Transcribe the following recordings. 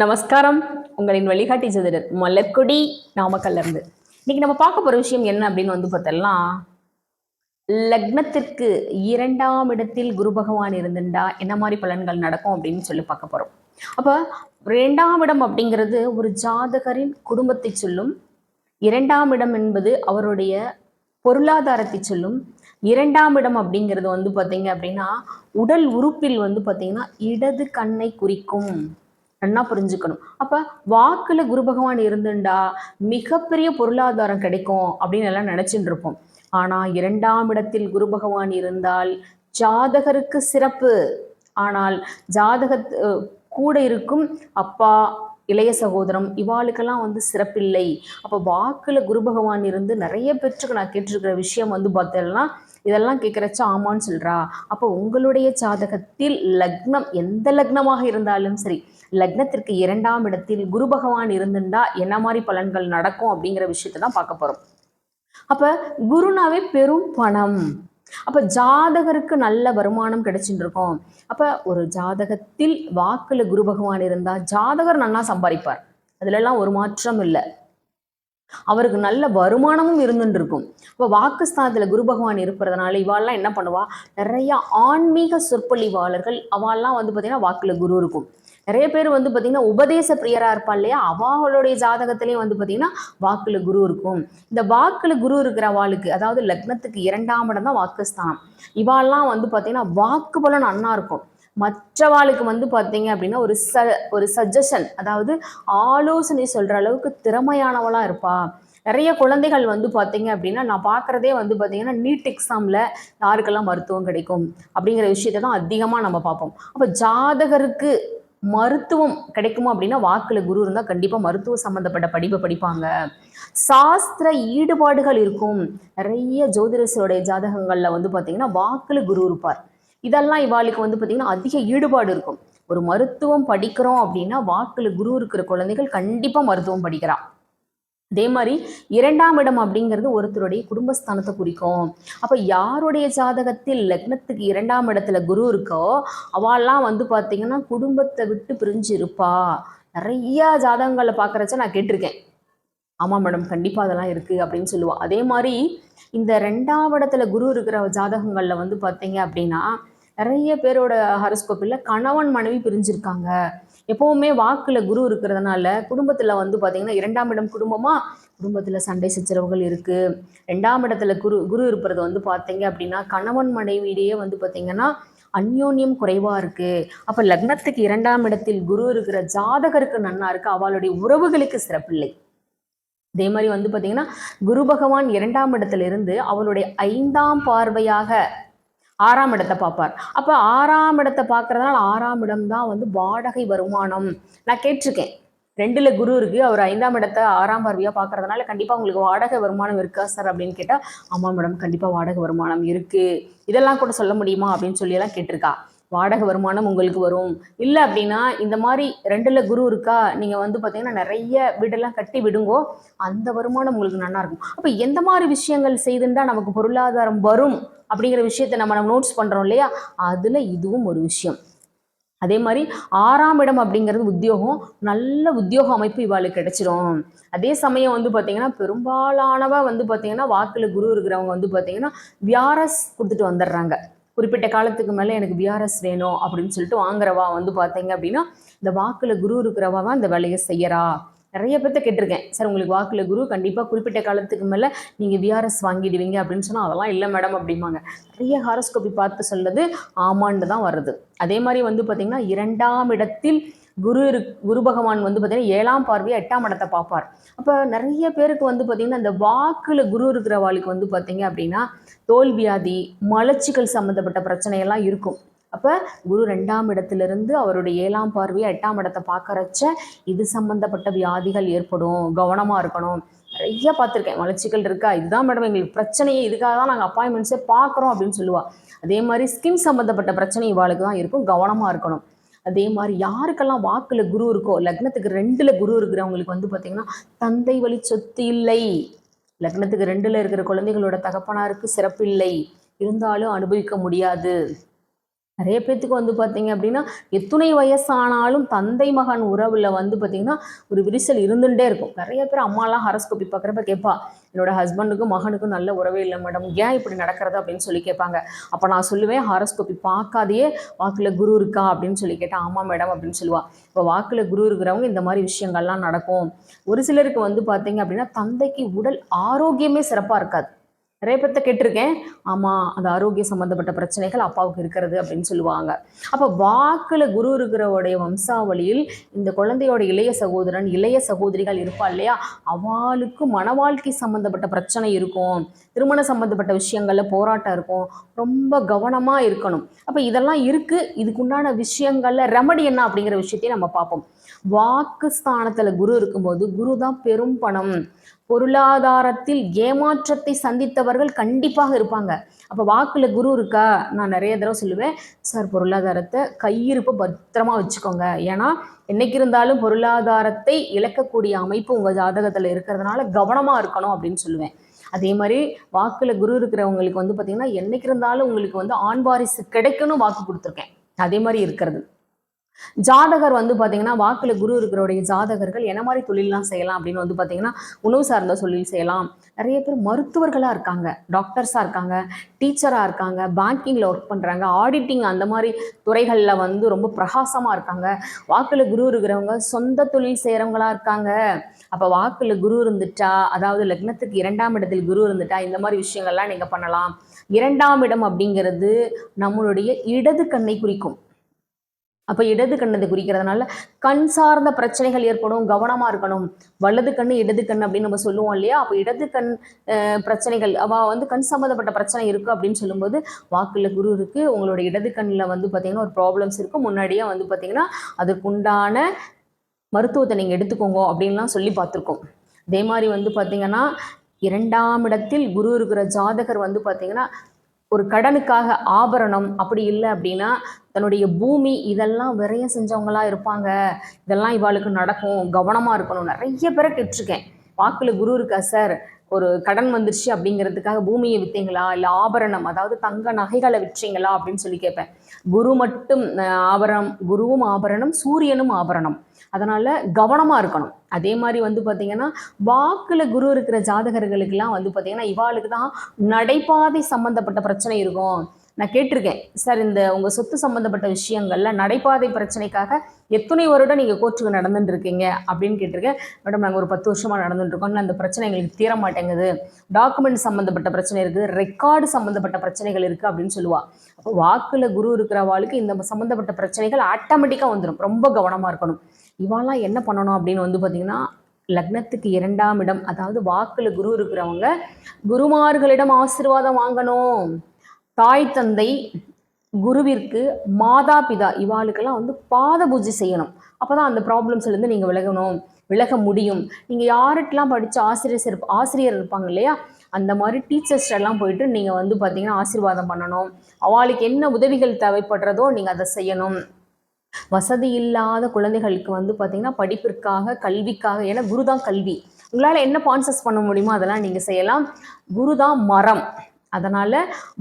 நமஸ்காரம். உங்களின் வழிகாட்டி ஜோதிடர் மலர்கொடி நாமக்கல்ல இருந்து இன்னைக்கு நம்ம பார்க்க போற விஷயம் என்ன அப்படின்னு வந்து பார்த்தோம்னா லக்னத்திற்கு இரண்டாம் இடத்தில் குரு பகவான் இருந்துண்டா என்ன மாதிரி பலன்கள் நடக்கும் அப்படின்னு சொல்லி பார்க்க போறோம். அப்ப இரண்டாம் இடம் அப்படிங்கிறது ஒரு ஜாதகரின் குடும்பத்தை சொல்லும் இரண்டாம் இடம் என்பது அவருடைய பொருளாதாரத்தை சொல்லும் இரண்டாம் இடம் அப்படிங்கிறது வந்து பார்த்தீங்க அப்படின்னா உடல் உறுப்பில் வந்து பார்த்தீங்கன்னா இடது கண்ணை குறிக்கும். நல்லா புரிஞ்சுக்கணும். அப்போ வாக்கில் குரு பகவான் இருந்துண்டா மிகப்பெரிய பொருளாதாரம் கிடைக்கும் அப்படின்னு எல்லாம் நினச்சிட்டு இருப்போம். ஆனால் இரண்டாம் இடத்தில் குரு பகவான் இருந்தால் ஜாதகருக்கு சிறப்பு. ஆனால் ஜாதக கூட இருக்கும் அப்பா இளைய சகோதரம் இவாளுக்கெல்லாம் வந்து சிறப்பில்லை. அப்போ வாக்கில் குரு பகவான் இருந்து நிறைய பேற்றுக்கு நான் கேட்டிருக்கிற விஷயம் வந்து பார்த்தேன்னா இதெல்லாம் கேட்குறச்ச ஆமான்னு சொல்கிறா அப்போ உங்களுடைய ஜாதகத்தில் லக்னம் எந்த லக்னமாக இருந்தாலும் சரி லக்னத்திற்கு இரண்டாம் இடத்தில் குரு பகவான் இருந்துட்டா என்ன மாதிரி பலன்கள் நடக்கும் அப்படிங்கிற விஷயத்தை தான் பார்க்க போகிறோம் அப்போ குருனாவே பெரும் பணம். அப்போ ஜாதகருக்கு நல்ல வருமானம் கிடைச்சிட்டு இருக்கோம். அப்போ ஒரு ஜாதகத்தில் வாக்கில் குரு பகவான் இருந்தால் ஜாதகர் நல்லா சம்பாதிப்பார். அதுலலாம் ஒரு மாற்றம் இல்லை. அவருக்கு நல்ல வருமானமும் இருந்துருக்கும் இருக்கும் இப்போ வாக்குஸ்தானத்தில் குரு பகவான் இருப்பதுனால இவாள்லாம் என்ன பண்ணுவா? நிறைய ஆன்மீக சொற்பொழிவாளர்கள் அவாள்லாம் வந்து பார்த்திங்கன்னா வாக்குல குரு இருக்கும். நிறைய பேர் வந்து பார்த்திங்கன்னா உபதேச பிரியரா இருப்பா இல்லையா? அவளுடைய ஜாதகத்திலையும் வந்து பார்த்திங்கன்னா வாக்குல குரு இருக்கும். இந்த வாக்குல குரு இருக்கிற அவளுக்கு அதாவது லக்னத்துக்கு இரண்டாம் இடம் தான் வாக்குஸ்தானம். இவாள்லாம் வந்து பார்த்திங்கன்னா வாக்கு பலன் அண்ணா இருக்கும். மற்றவாளுக்கு வந்து பார்த்தீங்க அப்படின்னா ஒரு ச ஒரு சஜஷன் அதாவது ஆலோசனை சொல்கிற அளவுக்கு திறமையானவளாக இருப்பா. நிறைய குழந்தைகள் வந்து பார்த்தீங்க அப்படின்னா நான் பார்க்குறதே வந்து பார்த்தீங்கன்னா நீட் எக்ஸாமில் யாருக்கெல்லாம் மருத்துவம் கிடைக்கும் அப்படிங்கிற விஷயத்தை தான் அதிகமாக நம்ம பார்ப்போம். அப்போ ஜாதகருக்கு மருத்துவம் கிடைக்குமா அப்படின்னா வாக்கில் குரு இருந்தால் கண்டிப்பாக மருத்துவ சம்மந்தப்பட்ட படிப்பை படிப்பாங்க. சாஸ்திர ஈடுபாடுகள் இருக்கும். நிறைய ஜோதிடர்களுடைய ஜாதகங்களில் வந்து பார்த்தீங்கன்னா வாக்கில் குரு இருப்பார். இதெல்லாம் இவாளுக்கு வந்து பார்த்திங்கன்னா அதிக ஈடுபாடு இருக்கும். ஒரு மருத்துவம் படிக்கிறோம் அப்படின்னா வாக்கில் குரு இருக்கிற குழந்தைகள் கண்டிப்பாக மருத்துவம் படிக்கிறான் அதே மாதிரி இரண்டாம் இடம் அப்படிங்கிறது ஒருத்தருடைய குடும்பஸ்தானத்தை குறிக்கும். அப்போ யாருடைய ஜாதகத்தில் லக்னத்துக்கு இரண்டாம் இடத்துல குரு இருக்கோ அவெல்லாம் வந்து பார்த்தீங்கன்னா குடும்பத்தை விட்டு பிரிஞ்சு இருப்பா. நிறையா ஜாதகங்களை பார்க்குறச்ச நான் கேட்டிருக்கேன். ஆமாம் மேடம் கண்டிப்பாக அதெல்லாம் இருக்குது அப்படின்னு சொல்லுவாள் அதே மாதிரி இந்த ரெண்டாம் இடத்துல குரு இருக்கிற ஜாதகங்களில் வந்து பார்த்தீங்க அப்படின்னா நிறைய பேரோட ஹரஸ்கோப்பில் கணவன் மனைவி பிரிஞ்சிருக்காங்க. எப்பவுமே வாக்குல குரு இருக்கிறதுனால குடும்பத்துல வந்து பாத்தீங்கன்னா இரண்டாம் இடம் குடும்பமா குடும்பத்துல சண்டை சச்சரவுகள் இருக்கு. ரெண்டாம் இடத்துல குரு குரு இருப்பது வந்து பாத்தீங்க அப்படின்னா கணவன் மனைவியிடையே வந்து பாத்தீங்கன்னா அந்யோன்யம் குறைவா இருக்கு. அப்ப லக்னத்துக்கு இரண்டாம் இடத்தில் குரு இருக்கிற ஜாதகருக்கு நன்னா இருக்கு. அவளுடைய உறவுகளுக்கு சிறப்பில்லை. அதே மாதிரி வந்து பாத்தீங்கன்னா குரு பகவான் இரண்டாம் இடத்துல இருந்து அவளுடைய ஐந்தாம் பார்வையாக ஆறாம் இடத்தை பார்ப்பார். அப்போ ஆறாம் இடத்தை பார்க்கறதுனால ஆறாம் இடம் தான் வந்து வாடகை வருமானம். நான் கேட்டிருக்கேன். ரெண்டுல குரு இருக்கு. அவர் ஐந்தாம் இடத்தை ஆறாம் பார்வையாக பார்க்கறதுனால கண்டிப்பாக உங்களுக்கு வாடகை வருமானம் இருக்கா சார் அப்படின்னு கேட்டால் ஆமாம் மேடம் கண்டிப்பாக வாடகை வருமானம் இருக்குது இதெல்லாம் கூட சொல்ல முடியுமா அப்படின்னு சொல்லி எல்லாம் கேட்டிருக்கா. வாடகை வருமானம் உங்களுக்கு வரும். இல்லை அப்படின்னா இந்த மாதிரி ரெண்டுல குரு இருக்கா? நீங்கள் வந்து பார்த்தீங்கன்னா நிறைய வீடெல்லாம் கட்டி விடுங்கோ அந்த வருமானம் உங்களுக்கு நல்லா இருக்கும். அப்போ எந்த மாதிரி விஷயங்கள் செய்துண்டா நமக்கு பொருளாதாரம் வரும்? அப்படிங்கிற விஷயத்தை நம்ம நம்ம நோட்ஸ் பண்ணுறோம் இல்லையா? அதில் இதுவும் ஒரு விஷயம். அதே மாதிரி ஆறாம் இடம் அப்படிங்கிறது உத்தியோகம். நல்ல உத்தியோக அமைப்பு இவாளுக்கு கிடைச்சிரும். அதே சமயம் வந்து பார்த்தீங்கன்னா பெரும்பாலானவ வந்து பார்த்தீங்கன்னா வாக்கில் குரு இருக்கிறவங்க வந்து பார்த்தீங்கன்னா வியாரஸ் கொடுத்துட்டு வந்துடுறாங்க. குறிப்பிட்ட காலத்துக்கு மேலே எனக்கு விஆர்எஸ் வேணும் அப்படின்னு சொல்லிட்டு வாங்குறவா வந்து பார்த்தீங்க அப்படின்னா இந்த வாக்கில் குரு இருக்கிறவா தான் இந்த வேலையை செய்யறா. நிறைய பேர்த்த கேட்டிருக்கேன். சார் உங்களுக்கு வாக்கில் குரு கண்டிப்பாக குறிப்பிட்ட காலத்துக்கு மேலே நீங்கள் விஆர்எஸ் வாங்கிடுவீங்க அப்படின்னு சொன்னால் அதெல்லாம் இல்லை மேடம் அப்படிம்பாங்க. நிறைய ஹாரோஸ்கோப்பி பார்த்து சொல்லுது ஆமான்னு தான் வருது. அதே மாதிரி வந்து பார்த்திங்கன்னா இரண்டாம் இடத்தில் குரு இரு குரு பகவான் வந்து பார்த்தீங்கன்னா ஏழாம் பார்வையை எட்டாம் இடத்தை பார்ப்பார். அப்போ நிறைய பேருக்கு வந்து பார்த்திங்கன்னா அந்த வாக்கில் குரு இருக்கிறவாளுக்கு வந்து பார்த்தீங்க அப்படின்னா தோல்வியாதி மலச்சிக்கல் சம்மந்தப்பட்ட பிரச்சனையெல்லாம் இருக்கும். அப்போ குரு ரெண்டாம் இடத்துலேருந்து அவருடைய ஏழாம் பார்வையை எட்டாம் இடத்தை பார்க்கறச்ச இது சம்மந்தப்பட்ட வியாதிகள் ஏற்படும் கவனமாக இருக்கணும். நிறைய பார்த்துருக்கேன். மலச்சிக்கல் இருக்கா? இதுதான் மேடம் எங்களுக்கு பிரச்சனையே. இதுக்காக தான் நாங்கள் அப்பாயின்மெண்ட்ஸே பார்க்குறோம் அப்படின்னு சொல்லுவா. அதே மாதிரி ஸ்கின் சம்மந்தப்பட்ட பிரச்சனை இவாளுக்கு தான் இருக்கும். கவனமாக இருக்கணும். அதே மாதிரி யாருக்கெல்லாம் வாக்குல குரு இருக்கோ லக்னத்துக்கு ரெண்டுல குரு இருக்கிறவங்களுக்கு வந்து பார்த்தீங்கன்னா தந்தை வழி சொத்து இல்லை. லக்னத்துக்கு ரெண்டுல இருக்கிற குழந்தைகளோட தகப்பனாருக்கு சிறப்பில்லை இருந்தாலும் அனுபவிக்க முடியாது. நிறைய பேர்த்துக்கு வந்து பார்த்தீங்க அப்படின்னா எத்துணை வயசானாலும் தந்தை மகன் உறவில் வந்து பார்த்தீங்கன்னா ஒரு விரிசல் இருந்துகிட்டே இருக்கும். நிறைய பேர் அம்மாலாம் ஹாரஸ்கோபி பார்க்குறப்ப கேட்பா என்னோட ஹஸ்பண்டுக்கும் மகனுக்கும் நல்ல உறவே இல்லை மேடம் ஏன் இப்படி நடக்கிறது? அப்படின்னு சொல்லி கேட்பாங்க. அப்போ நான் சொல்லுவேன் ஹாரஸ்கோபி பார்க்காதையே வாக்கில் குரு இருக்கா? அப்படின்னு சொல்லி கேட்டேன் ஆமாம் மேடம் அப்படின்னு சொல்லுவாள் இப்போ வாக்கில் குரு இருக்கிறவங்க இந்த மாதிரி விஷயங்கள்லாம் நடக்கும். ஒரு சிலருக்கு வந்து பார்த்தீங்க அப்படின்னா தந்தைக்கு உடல் ஆரோக்கியமே சிறப்பாக இருக்காது. நிறைய பேர்த்த கேட்டிருக்கேன். ஆமாம் அந்த ஆரோக்கிய சம்மந்தப்பட்ட பிரச்சனைகள் அப்பாவுக்கு இருக்கிறது அப்படின்னு சொல்லுவாங்க. அப்போ வாக்கில் குரு இருக்கிறவருடைய வம்சாவளியில் இந்த குழந்தையோட இளைய சகோதரன் இளைய சகோதரிகள் இருப்பா இல்லையா? அவளுக்கு மன வாழ்க்கை சம்மந்தப்பட்ட பிரச்சனை இருக்கும். திருமண சம்மந்தப்பட்ட விஷயங்களில் போராட்டம் இருக்கும். ரொம்ப கவனமாக இருக்கணும். அப்போ இதெல்லாம் இருக்குது இதுக்குண்டான விஷயங்களில் ரெமடி என்ன அப்படிங்கிற விஷயத்தையும் நம்ம பார்ப்போம். வாக்கு ஸ்தானத்தில் குரு இருக்கும்போது குரு தான் பெரும் பணம். பொருளாதாரத்தில் ஏமாற்றத்தை சந்தித்தவர்கள் கண்டிப்பாக இருப்பாங்க. அப்போ வாக்கில் குரு இருக்கா? நான் நிறைய தடவை சொல்லுவேன் சார் பொருளாதாரத்தை கையிருப்பை பத்திரமா வச்சுக்கோங்க. ஏன்னா என்னைக்கு இருந்தாலும் பொருளாதாரத்தை இழக்கக்கூடிய அமைப்பு உங்கள் ஜாதகத்தில் இருக்கிறதுனால கவனமாக இருக்கணும் அப்படின்னு சொல்லுவேன். அதே மாதிரி வாக்கில் குரு இருக்கிறவங்களுக்கு வந்து பார்த்தீங்கன்னா என்னைக்கு இருந்தாலும் உங்களுக்கு வந்து ஆண் வாரிசு கிடைக்கணும் வாக்கு கொடுத்துருக்கேன். அதே மாதிரி இருக்கிறது. ஜாதகர் வந்து பார்த்தீங்கன்னா வாக்குல குரு இருக்கிறவருடைய ஜாதகர்கள் என்ன மாதிரி தொழிலெலாம் செய்யலாம் அப்படின்னு வந்து பார்த்தீங்கன்னா உணவு சார்ந்த தொழில் செய்யலாம். நிறைய பேர் மருத்துவர்களாக இருக்காங்க. டாக்டர்ஸாக இருக்காங்க டீச்சராக இருக்காங்க பேங்கிங்கில் ஒர்க் பண்ணுறாங்க ஆடிட்டிங் அந்த மாதிரி துறைகளில் வந்து ரொம்ப பிரகாசமாக இருக்காங்க. வாக்குல குரு இருக்கிறவங்க சொந்த தொழில் செய்கிறவங்களாக இருக்காங்க. அப்போ வாக்குல குரு இருந்துட்டா அதாவது லக்னத்துக்கு இரண்டாம் இடத்தில் குரு இருந்துட்டா இந்த மாதிரி விஷயங்கள்லாம் நீங்கள் பண்ணலாம். இரண்டாம் இடம் அப்படிங்கிறது நம்மளுடைய இடது கண்ணை குறிக்கும். அப்போ இடது கண்ணது குறிக்கிறதுனால கண் சார்ந்த பிரச்சனைகள் ஏற்படும் கவனமாக இருக்கணும். வலது கண்ணு இடது கண் அப்படின்னு நம்ம சொல்லுவோம் இல்லையா? அப்போ இடது கண் பிரச்சனைகள் அவள் வந்து கண் சம்மந்தப்பட்ட பிரச்சனை இருக்குது அப்படின்னு சொல்லும்போது வாக்கில் குரு இருக்குது உங்களோட இடது கண்ணில் வந்து பார்த்தீங்கன்னா ஒரு ப்ராப்ளம்ஸ் இருக்கும் முன்னாடியே வந்து பார்த்தீங்கன்னா அதுக்குண்டான மருத்துவத்தை நீங்கள் எடுத்துக்கோங்க அப்படின்லாம் சொல்லி பார்த்துருக்கோம். அதே மாதிரி வந்து பார்த்தீங்கன்னா இரண்டாம் இடத்தில் குரு இருக்கிற ஜாதகர் வந்து பார்த்தீங்கன்னா ஒரு கடனுக்காக ஆபரணம் அப்படி இல்லை அப்படின்னா தன்னுடைய பூமி இதெல்லாம் விரைய செஞ்சவங்களா இருப்பாங்க. இதெல்லாம் இவாளுக்கு நடக்கும். கவனமாக இருக்கணும். நிறைய பேரை கேட்டிருக்கேன். வாக்கில் குரு இருக்கா சார். ஒரு கடன் வந்துருச்சு அப்படிங்கிறதுக்காக பூமியை விற்றீங்களா இல்லை ஆபரணம் அதாவது தங்க நகைகளை விற்றீங்களா? அப்படின்னு சொல்லி கேட்பேன். குரு மட்டும் ஆபரணம் குருவும் ஆபரணம் சூரியனும் ஆபரணம். அதனால கவனமாக இருக்கணும். அதே மாதிரி வந்து பார்த்தீங்கன்னா வாக்குல குரு இருக்கிற ஜாதகர்களுக்கெல்லாம் வந்து பார்த்தீங்கன்னா இவாளுக்கு தான் நடைபாதை சம்மந்தப்பட்ட பிரச்சனை இருக்கும். நான் கேட்டிருக்கேன். சார் இந்த உங்கள் சொத்து சம்மந்தப்பட்ட விஷயங்களில் நடைபாதை பிரச்சனைக்காக எத்தனை வருடம் நீங்கள் கோர்ட்டுக்கு நடந்துட்டு இருக்கீங்க அப்படின்னு கேட்டிருக்கேன். மேடம் நாங்கள் ஒரு பத்து வருஷமாக நடந்துட்டு இருக்கோம் அந்த பிரச்சனை எங்களுக்கு தீர மாட்டேங்குது. டாக்குமெண்ட் சம்மந்தப்பட்ட பிரச்சனை இருக்குது. ரெக்கார்டு சம்மந்தப்பட்ட பிரச்சனைகள் இருக்குது அப்படின்னு சொல்லுவா. அப்போ வாக்கில் குரு இருக்கிறவாளுக்கு இந்த சம்மந்தப்பட்ட பிரச்சனைகள் ஆட்டோமேட்டிக்காக வந்துடும் ரொம்ப கவனமாக இருக்கணும். இவாலாம் என்ன பண்ணணும் அப்படின்னு வந்து பார்த்தீங்கன்னா லக்னத்துக்கு இரண்டாம் இடம் அதாவது வாக்கில் குரு இருக்கிறவங்க குருமார்களிடம் ஆசீர்வாதம் வாங்கணும். தாய் தந்தை குருவிற்கு மாதா பிதா இவாளுக்கெல்லாம் வந்து பாத பூஜை செய்யணும். அப்போ தான் அந்த ப்ராப்ளம்ஸ்லேருந்து நீங்கள் விலகணும் விலக முடியும். நீங்கள் யார்கிட்டலாம் படித்த ஆசிரியர் இருப்ப ஆசிரியர் இருப்பாங்க இல்லையா? அந்த மாதிரி டீச்சர்ஸ் எல்லாம் போயிட்டு நீங்கள் வந்து பார்த்தீங்கன்னா ஆசீர்வாதம் பண்ணணும். அவளுக்கு என்ன உதவிகள் தேவைப்படுறதோ நீங்கள் அதை செய்யணும். வசதி இல்லாத குழந்தைகளுக்கு வந்து பார்த்தீங்கன்னா படிப்பிற்காக கல்விக்காக ஏன்னா குரு தான் கல்வி. உங்களால் என்ன பான்சஸ் பண்ண முடியுமோ அதெல்லாம் நீங்கள் செய்யலாம். குரு தான் மரம். அதனால்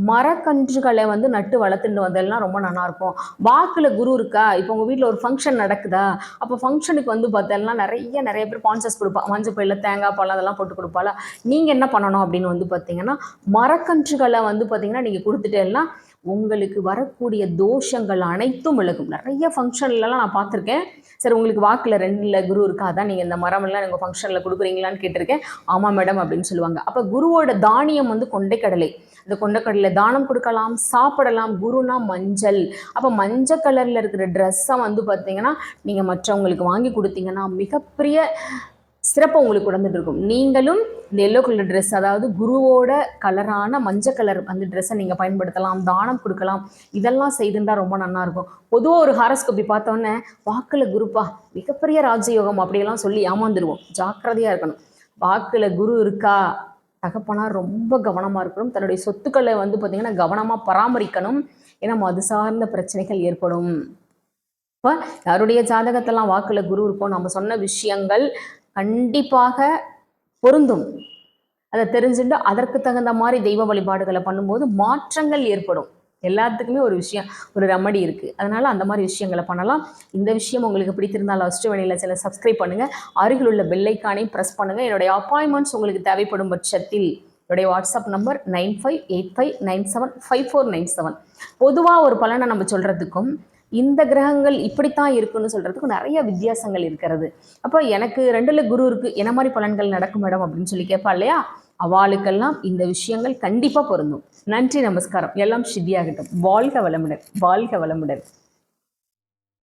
மரக்கன்றுகளை வந்து நட்டு வளர்த்துட்டு வந்ததெல்லாம் ரொம்ப நல்லா இருக்கும் வாக்கில் குரு இருக்கா? இப்போ உங்கள் வீட்டில் ஒரு ஃபங்க்ஷன் நடக்குதா? அப்போ ஃபங்க்ஷனுக்கு வந்து பார்த்தோம்னா நிறைய நிறைய பேர் பான்சஸ் கொடுப்பா மஞ்சள் தேங்காய் பழம் அதெல்லாம் போட்டு கொடுப்பால நீங்கள் என்ன பண்ணணும் அப்படின்னு வந்து பார்த்தீங்கன்னா மரக்கன்றுகளை வந்து பார்த்தீங்கன்னா நீங்கள் கொடுத்துட்டேன்னா உங்களுக்கு வரக்கூடிய தோஷங்கள் அனைத்தும் விலகும். நிறைய ஃபங்க்ஷன்லலாம் நான் பார்த்துருக்கேன். சரி உங்களுக்கு வாக்கில் ரெண்டில் குரு இருக்கா? அதான் நீங்கள் இந்த மரமெல்லாம் நீங்கள் ஃபங்க்ஷனில் கொடுக்குறீங்களான்னு கேட்டிருக்கேன். ஆமாம் மேடம் அப்படின்னு சொல்லுவாங்க. அப்போ குருவோட தானியம் வந்து கொண்டைக்கடலை. இந்த கொண்டைக்கடலை தானம் கொடுக்கலாம் சாப்பிடலாம். குருனா மஞ்சள். அப்போ மஞ்சள் கலரில் இருக்கிற ட்ரெஸ்ஸை வந்து பார்த்தீங்கன்னா நீங்கள் மற்றவங்களுக்கு வாங்கி கொடுத்தீங்கன்னா மிகப்பெரிய சிறப்பு உங்களுக்கு உடந்துட்டு இருக்கும். நீங்களும் இந்த எல்லோ கலர் ட்ரெஸ் அதாவது குருவோட கலரான மஞ்சள் கலர் அந்த ட்ரெஸ்ஸை நீங்கள் பயன்படுத்தலாம் தானம் கொடுக்கலாம். இதெல்லாம் செய்திருந்தா ரொம்ப நல்லா இருக்கும். பொதுவாக ஒரு ஹாரஸ்கோப்பி பார்த்தோன்னே வாக்கில் குருப்பா மிகப்பெரிய ராஜயோகம் அப்படியெல்லாம் சொல்லி ஏமாந்துருவோம். ஜாக்கிரதையாக இருக்கணும். வாக்கில் குரு இருக்கா? தகப்பனா ரொம்ப கவனமாக இருக்கணும். தன்னுடைய சொத்துக்களை வந்து பார்த்திங்கன்னா கவனமாக பராமரிக்கணும். ஏன்னா அது சார்ந்த பிரச்சனைகள் ஏற்படும். இப்போ யாருடைய ஜாதகத்தெல்லாம் வாக்கில் குரு இருக்கும் நம்ம சொன்ன விஷயங்கள் கண்டிப்பாக பொருந்தும். அதை தெரிஞ்சுட்டு அதற்கு தகுந்த மாதிரி தெய்வ வழிபாடுகளை பண்ணும்போது மாற்றங்கள் ஏற்படும். எல்லாத்துக்குமே ஒரு விஷயம் ஒரு ரெமடி இருக்குது அதனால் அந்த மாதிரி விஷயங்களை பண்ணலாம். இந்த விஷயம் உங்களுக்கு பிடித்திருந்தால் அஸ்ட்ரோவனியில் சில சப்ஸ்கிரைப் பண்ணுங்கள் அருகில் உள்ள பெல்லைக்கானையும் ப்ரெஸ் பண்ணுங்கள் என்னுடைய அப்பாயின்மெண்ட்ஸ் உங்களுக்கு தேவைப்படும் பட்சத்தில் என்னுடைய WhatsApp number nine five eight five nine seven five four nine seven பொதுவாக ஒரு பலனை நம்ம சொல்கிறதுக்கும் இந்த கிரகங்கள் இப்படித்தான் இருக்குன்னு சொல்றதுக்கு நிறைய வித்தியாசங்கள் இருக்கிறது. அப்போ எனக்கு ரெண்டுல குரு இருக்குது என்ன மாதிரி பலன்கள் நடக்கும் மேடம் அப்படின்னு சொல்லி கேட்பா இல்லையா? அவளுக்கெல்லாம் இந்த விஷயங்கள் கண்டிப்பாக பொருந்தும். நன்றி நமஸ்காரம். எல்லாம் சித்தியாகட்டும் வாழ்க வளமுடன் வாழ்க வளமுடன்.